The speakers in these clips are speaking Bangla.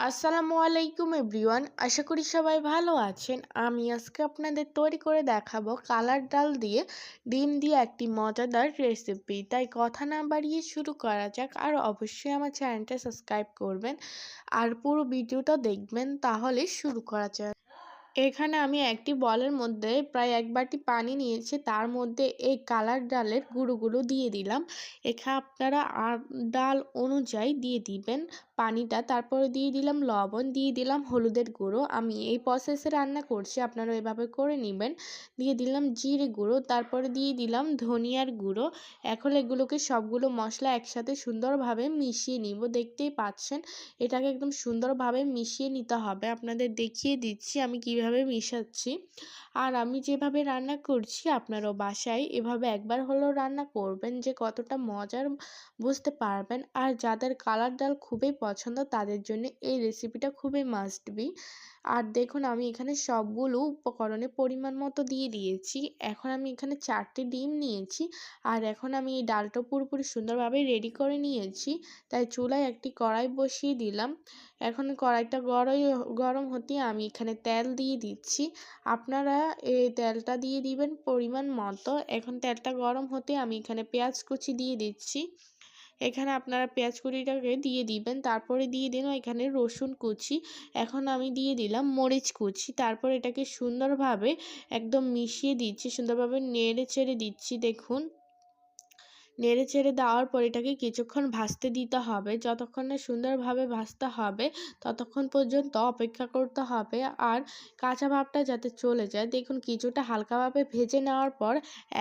আসসালামু আলাইকুম এভরিওয়ান। আশা করি সবাই ভালো আছেন। আমি আজকে আপনাদের তৈরি করে দেখাবো কালার ডাল দিয়ে ডিম দিয়ে একটি মজাদার রেসিপি তাই কথা না বাড়িয়ে শুরু করা যাক আর অবশ্যই আমার চ্যানেলটা সাবস্ক্রাইব করবেন আর পুরো ভিডিওটা দেখবেন তাহলে শুরু করা যাক। এখানে আমি একটি বলের মধ্যে প্রায় এক বাটি পানি নিয়েছি। তার মধ্যে এই কালার ডালের গুঁড়োগুলো দিয়ে দিলাম। এখানে আপনারা ডাল অনুযায়ী দিয়ে দিবেন। পানিটা, তারপরে দিয়ে দিলাম লবণ, দিয়ে দিলাম হলুদের গুঁড়ো। আমি এই প্রসেসে রান্না করছি আপনারা এভাবে করে নেবেন। দিয়ে দিলাম জিরে গুঁড়ো, তারপরে দিয়ে দিলাম ধনিয়ার গুঁড়ো। এখন এগুলোকে সবগুলো মশলা একসাথে সুন্দরভাবে মিশিয়ে নিব। দেখতেই পাচ্ছেন, এটাকে একদম সুন্দরভাবে মিশিয়ে নিতে হবে। আপনাদের দেখিয়ে দিচ্ছি আমি কীভাবে মিশাচ্ছি। আর আমি যেভাবে রান্না করছি, আপনারাও বাসায় এভাবে একবার হলেও রান্না করবেন যে কতটা মজার, বুঝতে পারবেন। আর যাদের কালার ডাল খুবই পছন্দ, তাদের জন্য এই রেসিপিটা খুবই মাস্ট বি আর দেখুন, আমি এখানে সবগুলো উপকরণে পরিমাণ মতো দিয়ে দিয়েছি। এখন আমি এখানে চারটে ডিম নিয়েছি। আর এখন আমি এই ডালটা পুরোপুরি সুন্দরভাবে রেডি করে নিয়েছি। তাই চুলায় একটি কড়াই বসিয়ে দিলাম। এখন কড়াইটা গরম গরম হতে আমি এখানে তেল দিয়ে দিচ্ছি। আপনারা এই তেলটা দিয়ে দিবেন পরিমাণ মতো। এখন তেলটা গরম হতে আমি এখানে পেঁয়াজ কুচি দিয়ে দিচ্ছি। এখানে আপনারা পেঁয়াজ কুড়িটাকে দিয়ে দিবেন। তারপরে দিয়ে দিন এখানে রসুন কুচি। এখন আমি দিয়ে দিলাম মরিচ কুচি। তারপর এটাকে সুন্দরভাবে একদম মিশিয়ে দিচ্ছি, সুন্দরভাবে নেড়ে ছেড়ে দিচ্ছি, দেখুন। নেড়ে চেড়ে দেওয়ার পর এটাকে কিছুক্ষণ ভাজতে দিতে হবে। যতক্ষণ না সুন্দরভাবে ভাজতে হবে, ততক্ষণ পর্যন্ত অপেক্ষা করতে হবে আর কাঁচা ভাবটা যাতে চলে যায়। দেখুন, কিছুটা হালকাভাবে ভেজে নেওয়ার পর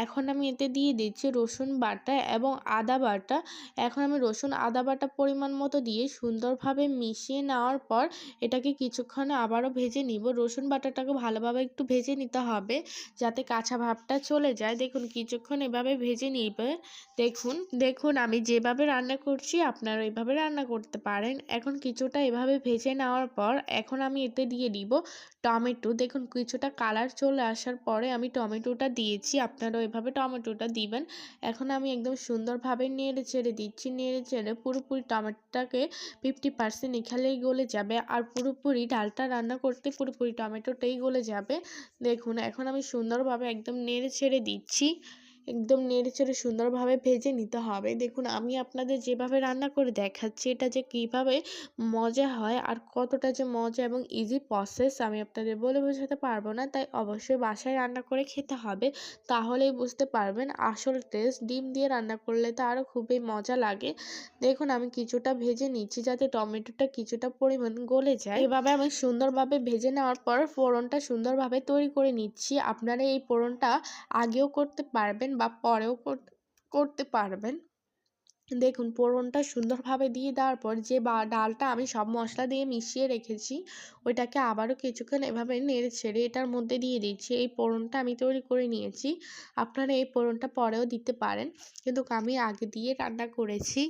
এখন আমি এতে দিয়ে দিচ্ছি রসুন বাটা এবং আদা বাটা। এখন আমি রসুন, আদা বাটা পরিমাণ মতো দিয়ে সুন্দরভাবে মিশিয়ে নেওয়ার পর এটাকে কিছুক্ষণ আবারও ভেজে নিব। রসুন বাটাটাকে ভালোভাবে একটু ভেজে নিতে হবে যাতে কাঁচা ভাবটা চলে যায়। দেখুন, কিছুক্ষণ এভাবে ভেজে নিবে। দেখুন। দেখুন, আমি যেভাবে রান্না করছি, আপনারা এইভাবে রান্না করতে পারেন। এখন কিছুটা এভাবে ভেজে নেওয়ার পর, এখন আমি এতে দিয়ে দিব টমেটো। দেখুন, কিছুটা কালার চলে আসার পরে আমি টমেটোটা দিয়েছি। আপনারাও এভাবে টমেটোটা দিবেন। এখন আমি একদম সুন্দরভাবে নেড়ে চেড়ে দিচ্ছি। নেড়ে চেড়ে পুরোপুরি টমেটোটাকে ফিফটি পার্সেন্ট এখানেই গলে যাবে। আর পুরোপুরি ডালটা রান্না করতে পুরোপুরি টমেটোটাই গলে যাবে। দেখুন, এখন আমি সুন্দরভাবে একদম নেড়ে ছেড়ে দিচ্ছি। একদম নেড়ে চেড়ে সুন্দরভাবে ভেজে নিতে হবে। দেখুন, আমি আপনাদের যেভাবে রান্না করে দেখাচ্ছি, এটা যে কীভাবে মজা হয় আর কতটা যে মজা এবং ইজি প্রসেস আমি আপনাদের বলে বোঝাতে পারব না, তাই অবশ্যই বাসায় রান্না করে খেতে হবে। তাহলেই বুঝতে পারবেন, আসল টেস্ট ডিম দিয়ে রান্না করলে তো আরও খুবই মজা লাগে। দেখুন, আমি কিছুটা ভেজে নিচ্ছি যাতে টমেটোটা কিছুটা পরিমাণ গলে যায়। এভাবে আমি সুন্দরভাবে ভেজে নেওয়ার পর ফোড়নটা সুন্দরভাবে তৈরি করে নিচ্ছি। আপনারা এই ফোড়নটা আগেও করতে পারবেন বা পরেও করতে পারবেন। দেখুন পোড়নটা সুন্দরভাবে দিয়ে দেওয়ার পর যে বা, ডালটা আমি সব মশলা দিয়ে মিশিয়ে রেখেছি, ওইটাকে আবারও কিছুক্ষণ এভাবে নেড়ে ছেড়ে এটার মধ্যে দিয়ে দিচ্ছি। এই পোড়নটা আমি তৈরি করে নিয়েছি। আপনারা এই পোড়নটা পরেও দিতে পারেন। কিন্তু আমি আগে দিয়ে রান্না করেছি।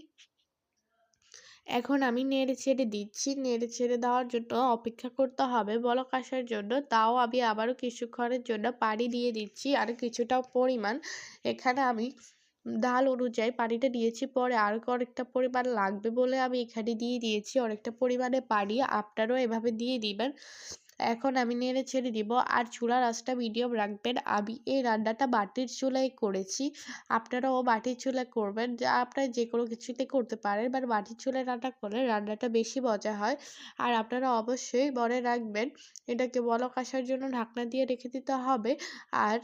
এখন আমি নেড়ে ছেড়ে দিচ্ছি। নেড়ে ছেড়ে দেওয়ার জন্য অপেক্ষা করতে হবে বলক আসার জন্য। তাও আমি আবারও কিছুক্ষণের জন্য পানি দিয়ে দিচ্ছি। আর কিছুটা পরিমাণ এখানে আমি ডাল অনুযায়ী পানিটা দিয়েছি। পরে আরও অনেকটা পরিমাণ লাগবে বলে আমি এখানে দিয়ে দিয়েছি। অনেকটা পরিমাণে পানি। আপনারাও এভাবে দিয়ে দিবেন। এখন আমি নেড়ে ছেড়ে দিব। আর চুলার আঁচটা মিডিয়াম রাখবেন। আমি এই রান্নাটা বাটির চুলায় করেছি। আপনারাও বাটির চুলায় করবেন। যা আপনারা যে কোনো কিছুতে করতে পারেন। বাট বাটির চুলায় রান্না করলে রান্নাটা বেশি মজা হয়। আর আপনারা অবশ্যই মনে রাখবেন, এটাকে বলক আসার জন্য ঢাকনা দিয়ে রেখে দিতে হবে। আর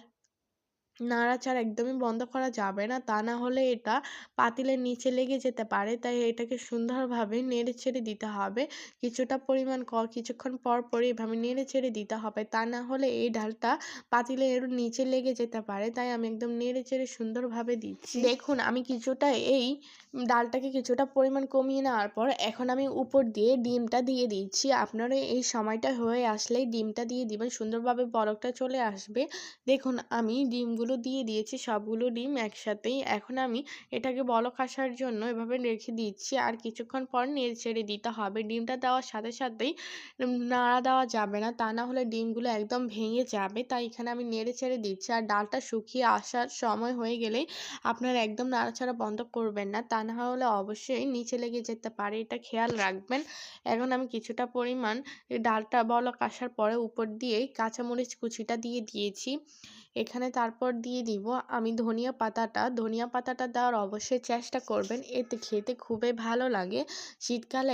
নাড়াচাড়া একদমই বন্ধ করা যাবে না। তা না হলে এটা পাতিলের নিচে লেগে যেতে পারে, তাই এটাকে সুন্দরভাবে নেড়ে ছেড়ে দিতে হবে। কিছুটা পরিমাণ ক, কিছুক্ষণ পর পর এভাবে নেড়ে ছেড়ে দিতে হবে। তা না হলে এই ডালটা পাতিলের নিচে লেগে যেতে পারে, তাই আমি একদম নেড়ে চেড়ে সুন্দরভাবে দিচ্ছি। দেখুন, আমি কিছুটা এই ডালটাকে কিছুটা পরিমাণ কমিয়ে নেওয়ার পর এখন আমি উপর দিয়ে ডিমটা দিয়ে দিচ্ছি। আপনারা এই সময়টা হয়ে আসলেই ডিমটা দিয়ে দিবেন, সুন্দরভাবে বরকটা চলে আসবে। দেখুন, আমি ডিমগুলো ডিমগুলো দিয়ে দিয়েছি সবগুলো ডিম একসাথেই। এখন আমি এটাকে বলক আসার জন্য এভাবে রেখে দিচ্ছি। আর কিছুক্ষণ পর নেড়ে ছেড়ে দিতে হবে। ডিমটা দেওয়ার সাথে সাথেই নাড়া দেওয়া যাবে না। তা না হলে ডিমগুলো একদম ভেঙে যাবে। তাই এখানে আমি নেড়ে ছেড়ে দিচ্ছি। আর ডালটা শুকিয়ে আসার সময় হয়ে গেলেই আপনারা একদম নাড়াচাড়া বন্ধ করবেন না। তা না হলে অবশ্যই নিচে লেগে যেতে পারে। এটা খেয়াল রাখবেন। এখন আমি কিছুটা পরিমাণ ডালটা বলক আসার পরে উপর দিয়ে কাঁচামরিচ কুচিটা দিয়ে দিয়েছি। এখানে তারপর দিয়ে দিব আমি ধনিয়া পাতাটা। ধনিয়া পাতাটা দেওয়ার অবশ্যই চেষ্টা করবেন, এতে খেতে খুবই ভালো লাগে। শীতকালে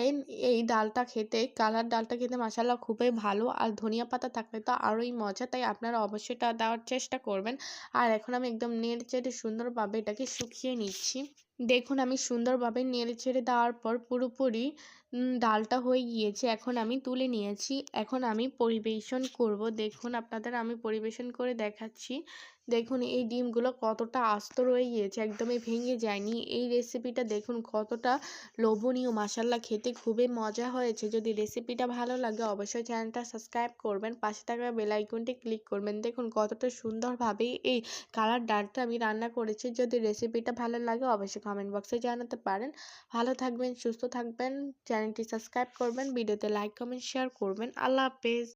এই ডালটা খেতে, কালার ডালটা খেতে মশালা খুবই ভালো। আর ধনিয়া পাতা থাকলে তো আরোই মজা, তাই আপনারা অবশ্যই এটা দেওয়ার চেষ্টা করবেন। আর এখন আমি একদম নেড়ে চেড়ে সুন্দরভাবে এটাকে শুকিয়ে নিচ্ছি। দেখুন, আমি সুন্দরভাবে নেড়ে ছেড়ে দেওয়ার পর পুরোপুরি ডালটা হয়ে গিয়েছে। এখন আমি তুলে নিয়েছি। এখন আমি পরিবেশন করব। দেখুন, আপনাদের আমি পরিবেশন করে দেখাচ্ছি। দেখুন, এই ডিমগুলো কতটা আস্ত রয়ে গিয়েছে, একদমই ভেঙে যায়নি। এই রেসিপিটা দেখুন, কতটা লোভনীয় মাসাল্লা খেতে খুবই মজা হয়েছে। যদি রেসিপিটা ভালো লাগে, অবশ্যই চ্যানেলটা সাবস্ক্রাইব করবেন। পাশে থাকা বেল আইকনটি ক্লিক করবেন। দেখুন, কতটা সুন্দরভাবে এই কালার ডালটা আমি রান্না করেছি। যদি রেসিপিটা ভালো লাগে, অবশ্যই কমেন্ট বক্সে জানাতে পারেন। ভালো থাকবেন, সুস্থ থাকবেন। চ্যানেলটি সাবস্ক্রাইব করবেন, ভিডিওতে লাইক কমেন্ট শেয়ার করবেন। আল্লাহ হাফেজ।